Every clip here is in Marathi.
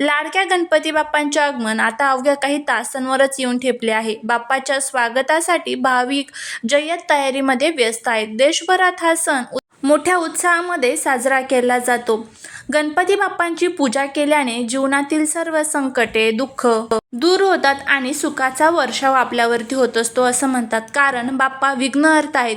लाडक्या गणपती बाप्पांचे आगमन आता अवघ्या काही तासांवरच येऊन ठेपले आहे. बाप्पाच्या स्वागतासाठी भाविक जय्यत तयारीमध्ये व्यस्त आहेत. देशभरात हा सण मोठ्या उत्साहामध्ये साजरा केला जातो. गणपती बाप्पांची पूजा केल्याने जीवनातील सर्व संकटे दुःख दूर होतात आणि सुखाचा वर्षाव आपल्यावरती होत असतो असं म्हणतात. कारण बाप्पा विघ्नहर्ता आहेत.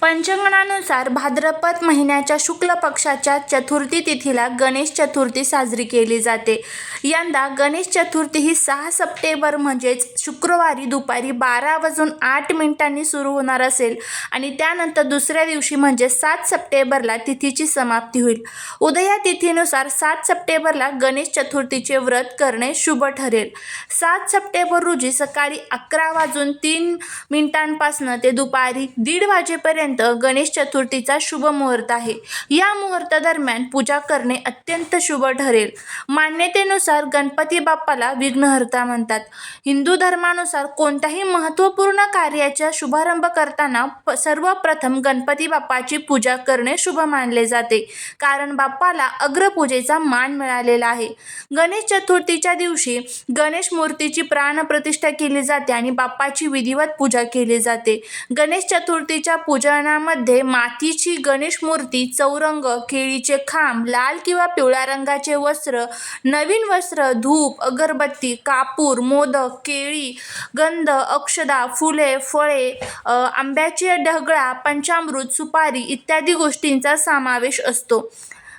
पंचांगणानुसार भाद्रपद महिन्याच्या शुक्ल पक्षाच्या चतुर्थी तिथीला गणेश चतुर्थी साजरी केली जाते. यंदा गणेश चतुर्थी ही सहा सप्टेंबर म्हणजेच शुक्रवारी दुपारी बारा वाजून आठ मिनिटांनी सुरू होणार असेल आणि त्यानंतर दुसऱ्या दिवशी म्हणजे सात सप्टेंबरला तिथीची समाप्ती होईल. उदया तिथीनुसार सात सप्टेंबरला गणेश चतुर्थीचे व्रत करणे शुभ ठरेल. सात सप्टेंबर रोजी सकाळी अकरा वाजून तीन मिनिटांपासून ते दुपारी दीड वाजेपर्यंत गणेश चतुर्थीचा शुभ मुहूर्त आहे. या मुहूर्तादरम्यान पूजा करणे अत्यंत शुभ ठरेल. मान्यतेनुसार गणपती बाप्पाला विघ्नहर्ता म्हणतात. हिंदू धर्मानुसार कोणत्याही महत्त्वपूर्ण कार्याचा शुभारंभ करताना प सर्वप्रथम गणपती बाप्पाची पूजा करणे शुभ मानले जाते. कारण बाप्पाला अग्रपूजेचा मान मिळालेला आहे. गणेश चतुर्थीच्या दिवशी गणेश मूर्तीची प्राणप्रतिष्ठा केली जाते आणि बाप्पाची विधिवत पूजा केली जाते. गणेश चतुर्थीच्या पूजनामध्ये मातीची गणेश मूर्ती चौरंग केळीचे खांब लाल किंवा पिवळ्या रंगाचे वस्त्र नवीन वस्त्र धूप अगरबत्ती कापूर मोदक केळी गंध अक्षदा फुले फळे आंब्याचे ढगळा पंचामृत सुपारी इत्यादी गोष्टींचा समावेश असतो.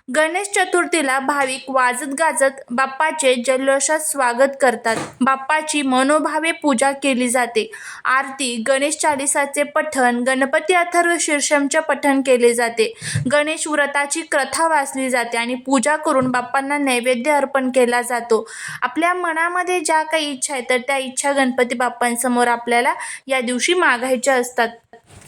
गणेश चतुर्थीला भाविक वाजत गाजत बाप्पाचे जल्लोषात स्वागत करतात. बाप्पाची मनोभावे पूजा केली जाते. आरती गणेश चालिसाचे पठण गणपती अथर्व शीर्षमचे पठण केले जाते. गणेश व्रताची कथा वाचली जाते आणि पूजा करून बाप्पांना नैवेद्य अर्पण केला जातो. आपल्या मनामध्ये ज्या काही इच्छा आहेत तर त्या इच्छा गणपती बाप्पांसमोर आपल्याला या दिवशी मागायच्या असतात.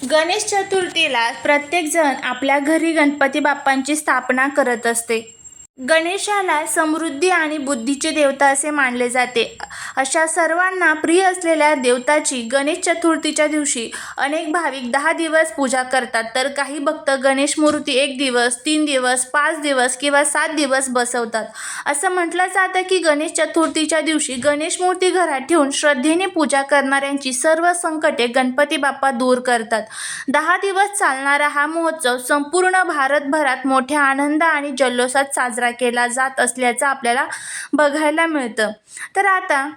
गणेश चतुर्थीला प्रत्येकजण आपल्या घरी गणपती बाप्पांची स्थापना करत असते. गणेशाला समृद्धी आणि बुद्धीचे देवता असे मानले जाते. अशा सर्वांना प्रिय असलेल्या देवताची गणेश चतुर्थीच्या दिवशी अनेक भाविक दहा दिवस पूजा करतात. तर काही भक्त गणेश मूर्ती एक दिवस तीन दिवस पाच दिवस किंवा सात दिवस बसवतात. असं म्हटलं जातं की गणेश चतुर्थीच्या दिवशी गणेश मूर्ती घरात ठेवून श्रद्धेने पूजा करणाऱ्यांची सर्व संकटे गणपती बाप्पा दूर करतात. दहा दिवस चालणारा हा महोत्सव संपूर्ण भारतभरात मोठ्या आनंद आणि जल्लोषात साजरा केला जात असल्याचं आपल्याला बघायला मिळतं. तर आता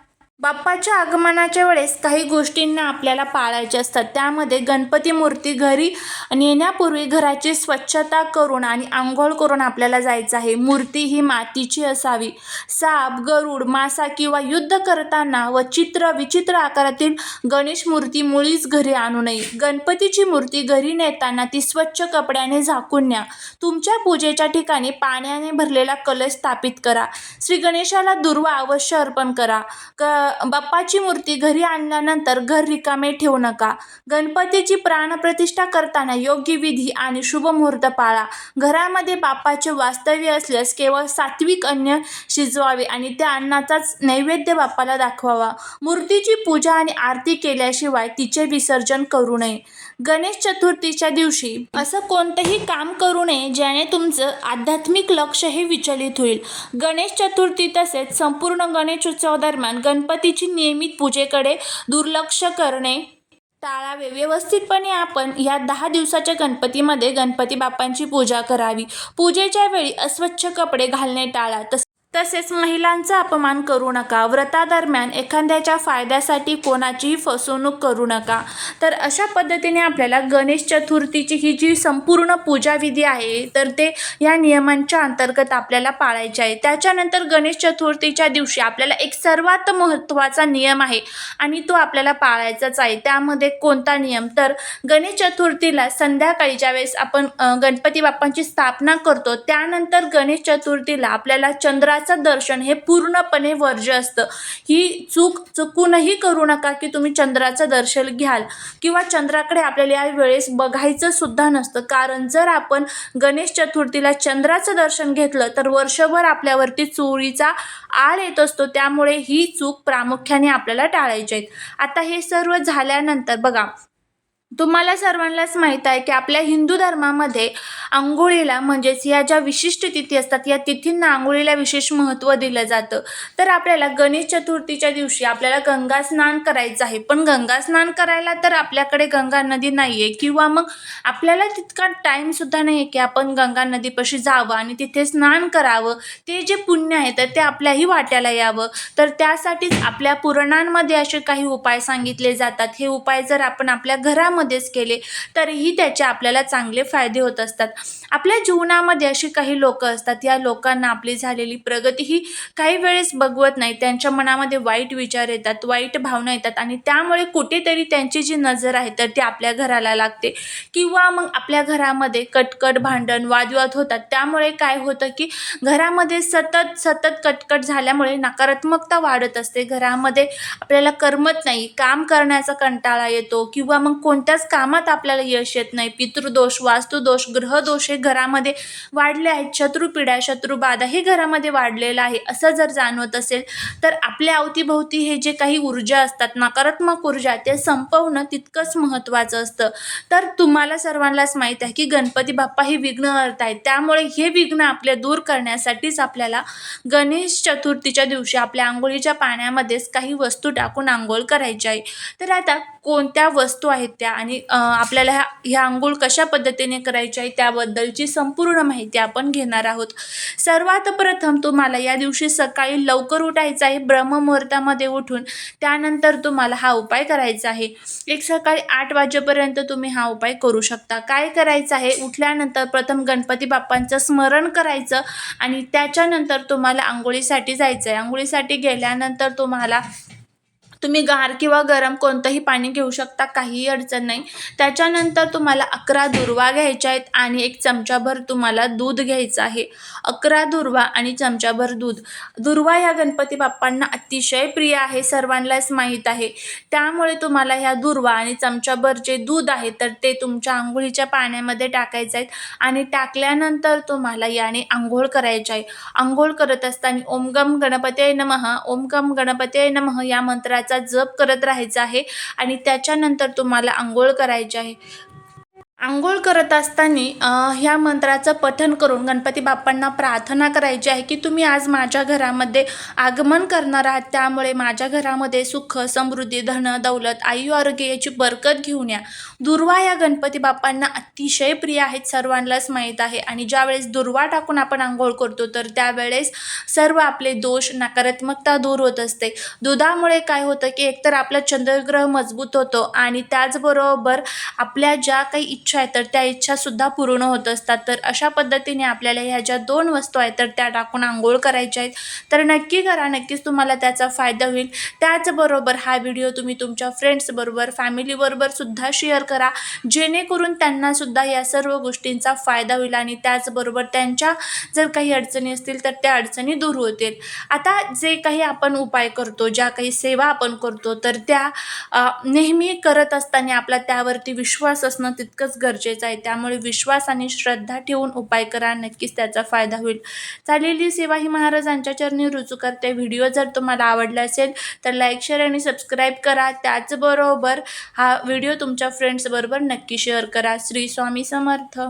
बाप्पाच्या आगमनाच्या वेळेस काही गोष्टींना आपल्याला पाळायच्या असतात. त्यामध्ये गणपती मूर्ती घरी नेण्यापूर्वी घराची स्वच्छता करून आणि आंघोळ करून आपल्याला जायचं आहे. मूर्ती ही मातीची असावी. साप गरुड मासा किंवा युद्ध करताना व चित्र विचित्र आकारातील गणेश मूर्ती मुळीच घरी आणू नये. गणपतीची मूर्ती घरी नेताना ती स्वच्छ कपड्याने झाकून न्या. तुमच्या पूजेच्या ठिकाणी पाण्याने भरलेला कलश स्थापित करा. श्री गणेशाला दुर्वा अवश्य अर्पण करा. क बाप्पाची मूर्ती घरी आणल्यानंतर घर रिकामे ठेवू नका. गणपतीची प्राणप्रतिष्ठा करताना योग्य विधी आणि शुभ मुहूर्त पाळा. घरामध्ये बाप्पाचे वास्तव्य असल्यास केवळ सात्विक अन्न शिजवावे आणि त्या अन्नाचाच नैवेद्य बाप्पाला दाखवावा. मूर्तीची पूजा आणि आरती केल्याशिवाय तिचे विसर्जन करू नये. गणेश चतुर्थीच्या दिवशी असं कोणतंही काम करू नये ज्याने तुमचं आध्यात्मिक लक्ष हे विचलित होईल. गणेश चतुर्थी तसेच संपूर्ण गणेशोत्सव दरम्यान गणपतीची नियमित पूजेकडे दुर्लक्ष करणे. टाळावे. व्यवस्थितपणे आपण या दहा दिवसाच्या गणपतीमध्ये गणपती बाप्पांची पूजा करावी. पूजेच्या वेळी अस्वच्छ कपडे घालणे टाळा. तस तसेच महिलांचा अपमान करू नका. व्रतादरम्यान एखाद्याच्या फायद्यासाठी कोणाचीही फसवणूक करू नका. तर अशा पद्धतीने आपल्याला गणेश चतुर्थीची ही जी संपूर्ण पूजाविधी आहे तर ते या नियमांच्या अंतर्गत आपल्याला पाळायचे आहे. त्याच्यानंतर गणेश चतुर्थीच्या दिवशी आपल्याला एक सर्वात महत्त्वाचा नियम आहे आणि तो आपल्याला पाळायचाच आहे. त्यामध्ये कोणता नियम? तर गणेश चतुर्थीला संध्याकाळी ज्यावेळेस आपण गणपती बाप्पांची स्थापना करतो त्यानंतर गणेश चतुर्थीला आपल्याला चंद्रा देवाचं दर्शन हे पूर्णपणे वर्ज्य असतं. ही चूक चुकूनही करू नका की तुम्ही चंद्राचं दर्शन घ्याल किंवा चंद्राकडे आपल्याला या वेळेस बघायचं सुद्धा नसतं. कारण जर आपण गणेश चतुर्थीला चंद्राचं दर्शन घेतलं तर वर्षभर आपल्यावरती चोरीचा आळ येत असतो. त्यामुळे ही चूक प्रामुख्याने आपल्याला टाळायची आहेत आता हे सर्व झाल्यानंतर बघा तुम्हाला सर्वांनाच माहीत आहे की आपल्या हिंदू धर्मामध्ये आंघोळीला म्हणजेच या ज्या विशिष्ट तिथी असतात या तिथींना आंघोळीला विशेष महत्त्व दिलं जातं. तर आपल्याला गणेश चतुर्थीच्या दिवशी आपल्याला गंगा स्नान करायचं आहे. पण गंगा स्नान करायला तर आपल्याकडे गंगा नदी नाही आहे किंवा मग आपल्याला तितका टाईमसुद्धा नाही आहे की आपण गंगा नदीपाशी जावं आणि तिथे स्नान करावं. ते जे पुण्य आहे तर ते आपल्याही वाट्याला यावं. तर त्यासाठीच आपल्या पुराणांमध्ये असे काही उपाय सांगितले जातात. हे उपाय जर आपण आपल्या घरामध्ये घरामध्येच केले तरीही त्याचे आपल्याला चांगले फायदे होत असतात. आपल्या जीवनामध्ये अशी काही लोक असतात या लोकांना आपली झालेली प्रगती ही काही वेळेस बघवत नाही. त्यांच्या मनामध्ये वाईट विचार येतात वाईट भावना येतात आणि त्यामुळे कुठेतरी त्यांची जी नजर आहे तर ती आपल्या घराला लागते. किंवा मग आपल्या घरामध्ये कटकट भांडण वादविवाद होतात. त्यामुळे काय होतं की घरामध्ये सतत सतत कटकट झाल्यामुळे नकारात्मकता वाढत असते. घरामध्ये आपल्याला करमत नाही. काम करण्याचा कंटाळा येतो किंवा मग कोणत्या कोणत्याच कामात आपल्याला यश येत नाही. पितृदोष वास्तुदोष ग्रहदोष हे घरामध्ये वाढले आहेत. शत्रुपिढ्या शत्रुबाधा हे घरामध्ये वाढलेलं आहे. असं जर जाणवत असेल तर आपल्या अवतीभोवती हे जे काही ऊर्जा असतात नकारात्मक ऊर्जा ते संपवणं तितकंच महत्त्वाचं असतं. तर तुम्हाला सर्वांनाच माहीत आहे की गणपती बाप्पा हे विघ्न अर्थ आहेत. त्यामुळे हे विघ्न आपले दूर करण्यासाठीच आपल्याला गणेश चतुर्थीच्या दिवशी आपल्या आंघोळीच्या पाण्यामध्येच काही वस्तू टाकून आंघोळ करायची आहे. तर आता कोणत्या वस्तू आहेत त्या आणि आपल्याला ह्या ह्या आंघोळ कशा पद्धतीने करायची आहे त्याबद्दलची संपूर्ण माहिती आपण घेणार आहोत. सर्वात प्रथम तुम्हाला या दिवशी सकाळी लवकर उठायचं आहे ब्रह्ममुहूर्तामध्ये उठून त्यानंतर तुम्हाला हा उपाय करायचा आहे. एक सकाळी आठ वाजेपर्यंत तुम्ही हा उपाय करू शकता. काय करायचं आहे? उठल्यानंतर प्रथम गणपती बाप्पांचं स्मरण करायचं आणि त्याच्यानंतर तुम्हाला आंघोळीसाठी जायचं आहे. आंघोळीसाठी गेल्यानंतर तुम्हाला तुम्ही गार किंवा गरम कोणतंही पाणी घेऊ शकता काहीही अडचण नाही. त्याच्यानंतर तुम्हाला अकरा दुर्वा घ्यायच्या आहेत आणि एक चमचाभर तुम्हाला दूध घ्यायचं आहे. अकरा दुर्वा आणि चमचाभर दूध. दुर्वा ह्या गणपती बाप्पांना अतिशय प्रिय आहे सर्वांनाच माहीत आहे. त्यामुळे तुम्हाला ह्या दुर्वा आणि चमचाभर जे दूध आहे तर ते तुमच्या आंघोळीच्या पाण्यामध्ये टाकायचं आहेत आणि टाकल्यानंतर तुम्हाला याने आंघोळ करायची आहे. आंघोळ करत असताना ओम गम गणपते नमः ओम गम गणपते नमः या मंत्राचा जप करत राहायचा आहे आणि त्याच्यानंतर तुम्हाला आंघोळ करायची आहे. आंघोळ करत असताना ह्या मंत्राचं पठण करून गणपती बाप्पांना प्रार्थना करायची आहे की तुम्ही आज माझ्या घरामध्ये आगमन करणार आहात. त्यामुळे माझ्या घरामध्ये सुख समृद्धी धन दौलत आयु आरोग्य याची बरकत घेऊन या. दुर्वा या गणपती बाप्पांना अतिशय प्रिय आहेत सर्वांनाच माहीत आहे. आणि ज्यावेळेस दुर्वा टाकून आपण आंघोळ करतो तर त्यावेळेस सर्व आपले दोष नकारात्मकता दूर होत असते. दुधामुळे काय होतं की एकतर आपला चंद्रग्रह मजबूत होतो आणि त्याचबरोबर आपल्या ज्या काही इच्छा इच्छा आहे तर त्या इच्छासुद्धा पूर्ण होत असतात. तर अशा पद्धतीने आपल्याला ह्या ज्या दोन वस्तू आहेत तर त्या टाकून आंघोळ करायच्या आहेत. तर नक्की करा नक्कीच तुम्हाला त्याचा फायदा होईल. त्याचबरोबर हा व्हिडिओ तुम्ही तुमच्या फ्रेंड्सबरोबर फॅमिलीबरोबर सुद्धा शेअर करा. जेणेकरून त्यांनासुद्धा या सर्व गोष्टींचा फायदा होईल आणि त्याचबरोबर त्यांच्या जर काही अडचणी असतील तर त्या अडचणी दूर होतील. आता जे काही आपण उपाय करतो ज्या काही सेवा आपण करतो तर त्या नेहमी करत असताना आपला त्यावरती विश्वास असणं तितकंच गरजेचं आहे. त्यामुळे विश्वास आणि श्रद्धा ठेवून उपाय करा. नक्कीच त्याचा फायदा होईल. चालेली सेवा ही महाराजांच्या चरणी रुजू करते. व्हिडिओ जर तुम्हाला आवडला असेल तर लाईक शेअर आणि सबस्क्राईब करा. त्याचबरोबर हा व्हिडिओ तुमच्या फ्रेंड्सबरोबर नक्की शेअर करा. श्री स्वामी समर्थ.